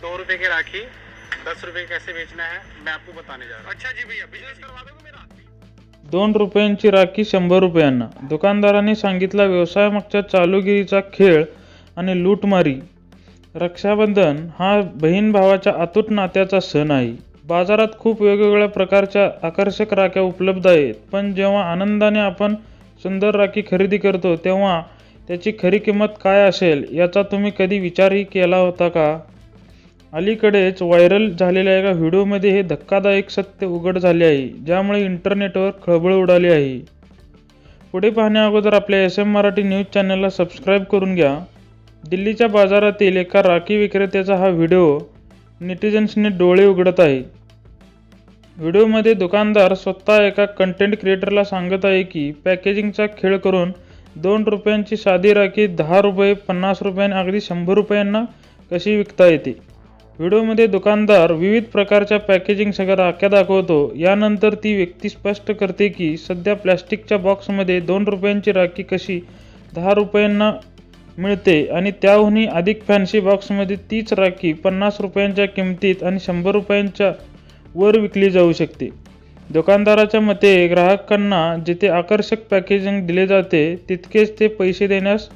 सौ रुपए की राखी दस रुपए कैसे बेचना है मैं आपको बताने जा रहा हूँ। अच्छा जी भैया बिजनेस करवा दोगे मेरा दोन रुपयांची राखी शंभर रुपयांना. दुकानदारांनी सांगितला व्यवसायामागच्या चालूगिरीचा खेळ आणि लूटमारी. रक्षाबंधन हा बहीण भावाच्या अतूट नात्याचा सण आहे. बाजारात खूप वेगवेगळ्या प्रकारच्या आकर्षक राख्या उपलब्ध आहेत. पण जेव्हा आनंदाने आपण सुंदर राखी खरेदी करतो तेव्हा त्याची खरी किंमत काय असेल याचा तुम्ही कधी विचारही केला होता का? अलीकडेच व्हायरल झालेल्या एका व्हिडिओमध्ये हे धक्कादायक सत्य उघड झाले आहे ज्यामुळे इंटरनेटवर खळबळ उडाली आहे. पुढे पाहण्या अगोदर आपल्या एस एम मराठी न्यूज चॅनलला सबस्क्राईब करून घ्या. दिल्लीच्या बाजारातील एका राखी विक्रेत्याचा हा व्हिडिओ नेटिझन्सने डोळे उघडत आहे. व्हिडिओमध्ये दुकानदार स्वतः एका कंटेंट क्रिएटरला सांगत आहे की पॅकेजिंगचा खेळ करून दोन रुपयांची साधी राखी दहा रुपये पन्नास रुपयांनी अगदी शंभर रुपयांना कशी विकता येते? व्हिडिओमध्ये दुकानदार विविध प्रकारच्या पॅकेजिंग सगळ्या राख्या दाखवतो. यानंतर ती व्यक्ती स्पष्ट करते की सध्या प्लॅस्टिकच्या बॉक्समध्ये दोन रुपयांची राखी कशी? दहा रुपयांना मिळते आणि त्याहूनही अधिक फॅन्सी बॉक्समध्ये तीच राखी पन्नास रुपयांच्या किमतीत आणि शंभर रुपयांच्या वर विकली जाऊ शकते. दुकानदाराच्या मते ग्राहकांना जिथे आकर्षक पॅकेजिंग दिले जाते तितकेच ते पैसे देण्यास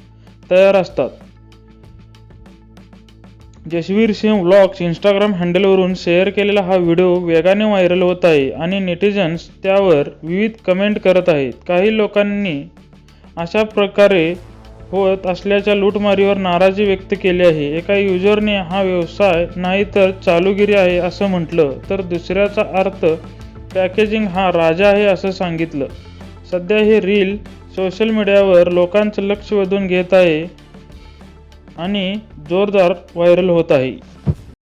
तयार असतात. जसवीर सिंह व्लॉग्स इंस्टाग्राम हँडलवरून शेअर केलेला हा व्हिडिओ वेगाने व्हायरल होत आहे आणि नेटिझन्स त्यावर विविध कमेंट करत आहेत. काही लोकांनी अशा प्रकारे होत असल्याच्या लूटमारीवर नाराजी व्यक्त केली आहे. एका युजरने हा व्यवसाय नाही तर चालूगिरी आहे असं म्हटलं. तर दुसऱ्याचा अर्थ पॅकेजिंग हा राजा आहे असं सांगितलं. सध्या हे रील सोशल मीडियावर लोकांचं लक्ष वेधून घेत आहे. आणि जोरदार व्हायरल होत आहे.